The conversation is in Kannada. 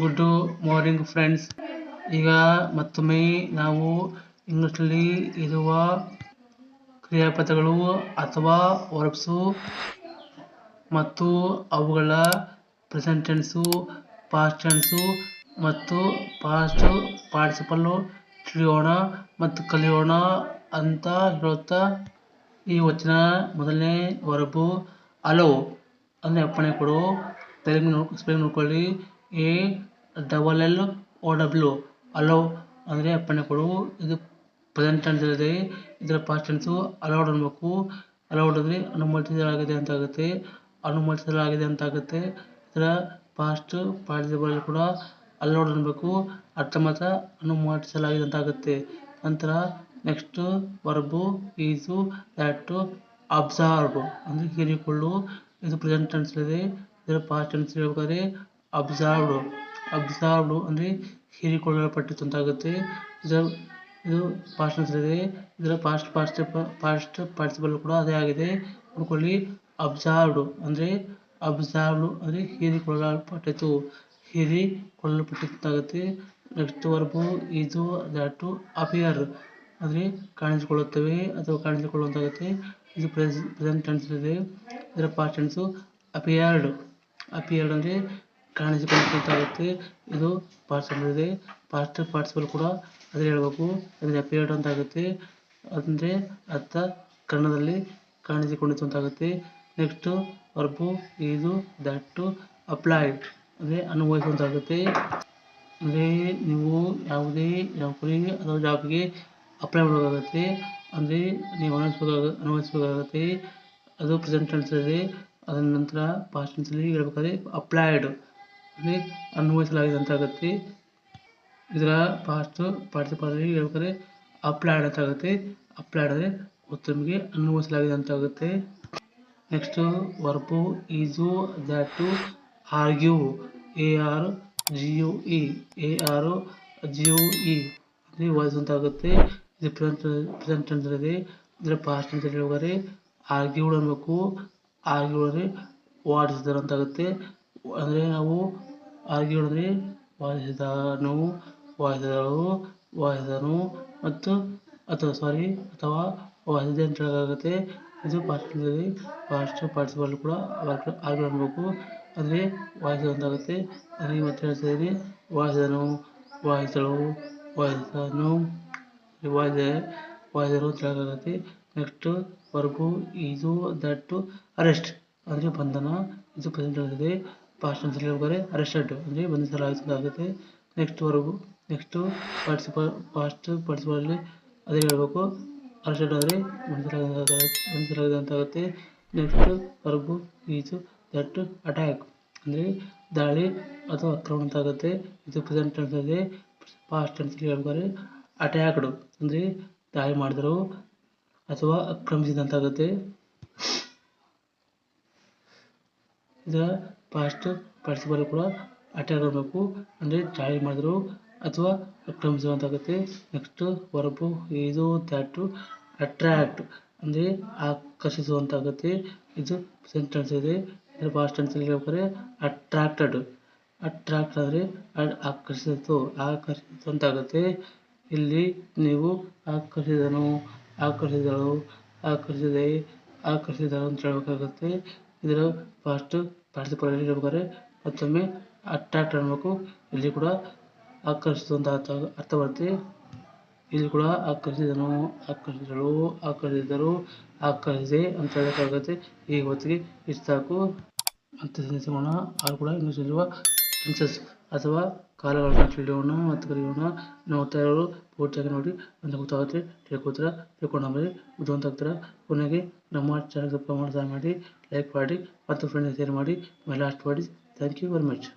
ಗುಡ್ ಮಾರ್ನಿಂಗ್ ಫ್ರೆಂಡ್ಸ್ ಈಗ ಮತ್ತೊಮ್ಮೆ ನಾವು ಇಂಗ್ಲೀಷ್ನಲ್ಲಿ ಇರುವ ಕ್ರಿಯಾಪದಗಳು ಅಥವಾ ವರ್ಬ್ಸು ಮತ್ತು ಅವುಗಳ ಪ್ರೆಸೆಂಟ್ ಟೆನ್ಸು ಪಾಸ್ಟ್ ಟೆನ್ಸು ಮತ್ತು ಪಾಸ್ಟ್ ಪಾರ್ಟಿಸಿಪಲ್ಲು ತಿಳಿಯೋಣ ಮತ್ತು ಕಲಿಯೋಣ ಅಂತ ಹೇಳುತ್ತಾ ಈ ವಚನ ಮೊದಲನೇ ವರ್ಬು ಅಲೋ ಅಂದರೆ ಅಪ್ಪಣೆ ಕೊಡು. ಸ್ಪೆಲ್ಲಿಂಗ್ ಸ್ಪೆಲ್ಲಿಂಗ್ ನೋಡ್ಕೊಳ್ಳಿ. A double L O W allow ಅಂದರೆ ಅಪ್ಪಣೆ ಕೊಡು ಇದು ಪ್ರೆಸೆಂಟ್ ಟೆನ್ಸ್ ಇದೆ ಇದರ ಪಾಸ್ಟ್ ಟೆನ್ಸ್ ಅಲೌಡ್ ಅನ್ಬೇಕು ಅಲೌಡ್ ಅಂದರೆ ಅನುಮತಿಸಲಾಗಿದೆ ಅಂತ ಆಗುತ್ತೆ ಅನುಮತಿಸಲಾಗಿದೆ ಅಂತ ಆಗುತ್ತೆ ಇದರ ಪಾಸ್ಟ್ ಪಾರ್ಟಿಸಿಪಲ್ ಕೂಡ ಅಲೌಡ್ ಅನ್ಬೇಕು ಅರ್ಥ ಮಾತ್ರ ಅನುಮತಿಸಲಾಗಿದೆ ಅಂತ ಆಗುತ್ತೆ ನಂತರ next verb is that observe ಅಂದರೆ ಹೀರಿಕೊಳ್ಳು. ಇದು ಪ್ರೆಸೆಂಟ್ ಟೆನ್ಸ್ ಇದೆ ಇದರ ಪಾಸ್ಟ್ ಟೆನ್ಸ್ ಹೇಳ್ಬೇಕಾದ್ರೆ ಅಬ್ಸರ್ವ್ಡ್ ಅಬ್ಸರ್ವ್ಡ್ ಅಂದರೆ ಹೀರಿಕೊಳ್ಳಲ್ಪಟ್ಟಿತು ಅಂತ ಆಗುತ್ತೆ ಇದರ, ಇದು ಪಾಸ್ಟ್ ಇದೆ ಇದರ ಪಾಸ್ಟ್ ಪಾಸ್ಟ್ ಪಾಸ್ಟ್ ಪಾರ್ಟಿಸಿಪಲ್ ಕೂಡ ಅದೇ ಆಗಿದೆ. ನೋಡ್ಕೊಳ್ಳಿ ಅಬ್ಸರ್ವ್ಡ್ ಅಂದರೆ ಅಬ್ಸರ್ವ್ಡ್ ಅಂದರೆ ಹೀರಿಕೊಳ್ಳಲ್ಪಟ್ಟಿತು ಅಂತ ಆಗುತ್ತೆ ನೆಕ್ಸ್ಟ್ ವರ್ಬು, ಇದು ದಟ್ ಅಪಿಯರ್ ಅಂದರೆ ಕಾಣಿಸಿಕೊಳ್ಳುತ್ತವೆ ಅಥವಾ ಕಾಣಿಸಿಕೊಳ್ಳುವಂತಾಗುತ್ತೆ. ಇದು ಪ್ರೆಸೆಂಟ್ ಟೆನ್ಸ್ ಇದೆ. ಇದರ ಪಾಸ್ಟ್ ಟೆನ್ಸು ಅಪಿಯರ್ಡ್. ಅಪಿಯರ್ಡ್ ಅಂದರೆ ಕಾಣಿಸಿಕೊಳ್ಳುವಂತಾಗುತ್ತೆ ಇದು ಪಾಸ್ಟ್ ಇದೆ ಪಾಸ್ಟ್ ಪಾರ್ಟಿಸಿಪಲ್ ಕೂಡ ಅದೇ ಹೇಳಬೇಕು. ಅಂದರೆ ಅಪಿಯರ್ಡ್ ಅಂತ ಆಗುತ್ತೆ ಅಂದರೆ ಅರ್ಥ ಕನ್ನಡದಲ್ಲಿ ಕಾಣಿಸಿಕೊಂಡಿತು ಅಂತ ಆಗುತ್ತೆ ನೆಕ್ಸ್ಟು ವರ್ಬು ಇದು ದಟ್ಟು ಅಪ್ಲೈಡ್ ಅಂದರೆ ಅನ್ವಯಿಸುವಂತಾಗುತ್ತೆ. ಅಂದರೆ ನೀವು ಯಾವುದೇ ನೌಕರಿ ಅಥವಾ ಜಾಬ್ಗೆ ಅಪ್ಲೈ ಮಾಡಬೇಕಾಗುತ್ತೆ. ಅಂದರೆ ನೀವು ಅನ್ವಯಿಸ್ಬೇಕಾಗ ಅನ್ವಯಿಸ್ಬೇಕಾಗುತ್ತೆ. ಅದು ಪ್ರೆಸೆಂಟ್ ಟೆನ್ಸ್ ಇದೆ. ಅದರ ನಂತರ ಪಾಸ್ಟ್ ಟೆನ್ಸಲ್ಲಿ ಹೇಳ್ಬೇಕಾದ್ರೆ ಅಪ್ಲೈಡ್ ಅಂದರೆ ಅನ್ವಯಿಸಲಾಗಿದೆ ಅಂತ ಆಗುತ್ತೆ ಇದರ ಪಾಸ್ಟ್ ಪಾರ್ಟಿಸಿಪಲ್ ಹೇಳ್ಬೇಕಾದ್ರೆ ಅಪ್ಲೈಡ್ ಅಂತ ಆಗುತ್ತೆ ಅಪ್ಲೈಡ್ ಅಂದರೆ ಉತ್ತಮಿಗೆ ಅನ್ವಯಿಸಲಾಗಿದೆ ಅಂತ ಆಗುತ್ತೆ next verb is that argue A R G U E A R G U E ಅಂದರೆ ಆಗುತ್ತೆ ಇದು ಪ್ರೆಸೆಂಟ್ ಪ್ರೆಸೆಂಟ್ ಅಂತ ಇದೆ ಇದರ ಪಾಸ್ಟ್ ಅಂತ ಹೇಳ್ಬೇಕಾದ್ರೆ ಆರ್ಗ್ಯೂಡ್ ಅನ್ಬೇಕು ಆರ್ಗ್ಯೂಡ್ ಅಂದರೆ ವಾದಿಸಿದರು ಅಂತ ಆಗುತ್ತೆ ಅಂದರೆ ನಾವು ಆರ್ಗ್ಯೂಡ್ ಅಂದರೆ ವಾದಿಸಿದನು ವಾದಿಸಿದಳು ವಾದಿಸಿದನು ಮತ್ತು ಅಥವಾ ಸಾರಿ ಅಥವಾ ವಾದಿಸಿದೆ ಅಂತ ಹೇಳೋಕ್ಕಾಗುತ್ತೆ ಇದು ಪಾಸ್ಟ್ ಇದೆ ಪಾಸ್ಟ್ ಪಾರ್ಟಿಸಿಪಲ್ ಕೂಡ ಆಗಿ ಅನ್ಬೇಕು ಅಂದರೆ ವಾದಿಸಿದಂತಾಗುತ್ತೆ ಆಗುತ್ತೆ ಮತ್ತೆ ಹೇಳ್ತಾ ಇದ್ದೀನಿ. ವಾದಿಸಿದನು ವಾದಿಸಿದಳು ವಾದಿಸಿದನು ವಾದಿಸಿದೆ ವಾದಿಸಿದರು ಅಂತ ಹೇಳೋಕ್ಕಾಗುತ್ತೆ ನೆಕ್ಸ್ಟ್ ವರ್ಗು, ಇದು, ದಟ್ಟು, ಅರೆಸ್ಟ್. ಅಂದರೆ ಬಂಧನ. ಇದು ಪ್ರೆಸೆಂಟ್ ಇದೆ ಪಾಸ್ಟ್ ಅಂತ ಹೇಳ್ಬೇಕಾದ್ರೆ ಅರೆಸ್ಟೆಡ್ ಅಂದರೆ ಬಂಧಿಸಲಾಗಿದೆ ಆಗುತ್ತೆ next verb next participle past ಪಾರ್ಟಿಸಿಪಲ್ಲಿ ಅದೇ ಹೇಳಬೇಕು. ಅರೆಸ್ಟೆಡ್ ಆದರೆ ಬಂಧಿಸಲಾಗಿದೆ ಅಂತಾಗುತ್ತೆ next verb is that attack ಅಂದರೆ ದಾಳಿ ಅಥವಾ ಆಕ್ರಮಣ ಅಂತ ಆಗುತ್ತೆ ಇದು ಪ್ರೆಸೆಂಟ್ ಟೆನ್ಸ್ ಅಲ್ಲಿ ಪಾಸ್ಟ್ ಟೆನ್ಸಲ್ಲಿ ಹೇಳ್ಬೇಕಾದ್ರೆ ಅಟ್ಯಾಕ್ಡ್ ಅಂದರೆ ದಾಳಿ ಮಾಡಿದರು ಅಥವಾ ಆಕ್ರಮಿಸಿದಂತಾಗುತ್ತೆ. ಇದರ ಪಾಸ್ಟ್ ಪಾರ್ಟಿಸಿಪಲ್ ಕೂಡ ಅಟ್ಯಾಕ್ ಆಗಬೇಕು ಅಂದರೆ ದಾಳಿ ಮಾಡಿದ್ರು ಅಥವಾ ಆಕ್ರಮಿಸುವಂತಾಗುತ್ತೆ ನೆಕ್ಸ್ಟ್ ವರ್ಬು ಇದು ದ್ಯಾಟು ಅಟ್ರ್ಯಾಕ್ಟ್ ಅಂದರೆ ಆಕರ್ಷಿಸುವಂತಾಗುತ್ತೆ. ಇದು ಸೆಂಟೆನ್ಸ್ ಟೆನ್ಸ್ ಇದೆ. ಇದರ ಫಾಸ್ಟ್ ಟೆನ್ಸಲ್ಲಿ ಹೇಳ್ಬೇಕಾದ್ರೆ ಅಟ್ರಾಕ್ಟೆಡ್ ಅಟ್ರಾಕ್ಟ್ ಅಂದರೆ ಆಕರ್ಷಿಸಿತು ಆಕರ್ಷಿಸುವಂತಾಗುತ್ತೆ. ಇಲ್ಲಿ ನೀವು ಆಕರ್ಷಿಸಿದನು, ಆಕರ್ಷಿಸಿದಳು, ಆಕರ್ಷಿಸಿದೆ, ಆಕರ್ಷಿಸಿದಳು ಅಂತ ಹೇಳಬೇಕಾಗುತ್ತೆ. ಇದರ ಪಾರ್ಟಿಸಿಪಲ್ ಹೇಳ್ಬೇಕಾದ್ರೆ ಮತ್ತೊಮ್ಮೆ ಅಟ್ರಾಕ್ಟ್ ಅನ್ನಬೇಕು. ಇಲ್ಲಿ ಕೂಡ ಆಕರ್ಷಿಸುವಂತ ಅರ್ಥ ಅರ್ಥ ಬರುತ್ತೆ ಇಲ್ಲಿ ಕೂಡ ಆಕರ್ಷಿಸಿದನು, ಆಕರ್ಷಿಸಿದಳು, ಆಕರ್ಷಿಸಿದರು ಆಕರ್ಷಿಸಿದೆ ಅಂತ ಹೇಳೋಕ್ಕಾಗುತ್ತೆ ಈ ಹೊತ್ತಿಗೆ ಇಷ್ಟು ಸಾಕು ಮತ್ತೆ ಸಿಗೋಣ ಆರು ಕೂಡ ಇಂಗ್ಲೀಷಲ್ಲಿರುವ ಟೆನ್ಸಸ್ ಅಥವಾ ಕಾಲಗಳನ್ನು ತಿಳಿಯೋಣ ಮತ್ತು ಕಲಿಯೋಣ ನೋಡ್ತಾ ಪೂರ್ತಿಯಾಗಿ ನೋಡಿ ಅಂತ ಗೊತ್ತಾಗುತ್ತೆ ತಿಳ್ಕೊತೀರ ತಿಳ್ಕೊಂಡು ಇದು ಬುದ್ಧಿವಂತ ಆಗ್ತೀರ. ಕೊನೆಗೆ ನಮ್ಮ ಚಾನಲ್ ಸಬ್ಸ್ಕ್ರೈಬ್ ಮಾಡಿ ಮಾಡಿ ಲೈಕ್ ಮಾಡಿ ಮತ್ತು ಫ್ರೆಂಡ್ಸ್ ಶೇರ್ ಮಾಡಿ. ಮೈ ಲಾಸ್ಟ್ ಮಾಡಿ ಥ್ಯಾಂಕ್ ಯು ವೆರಿ ಮಚ್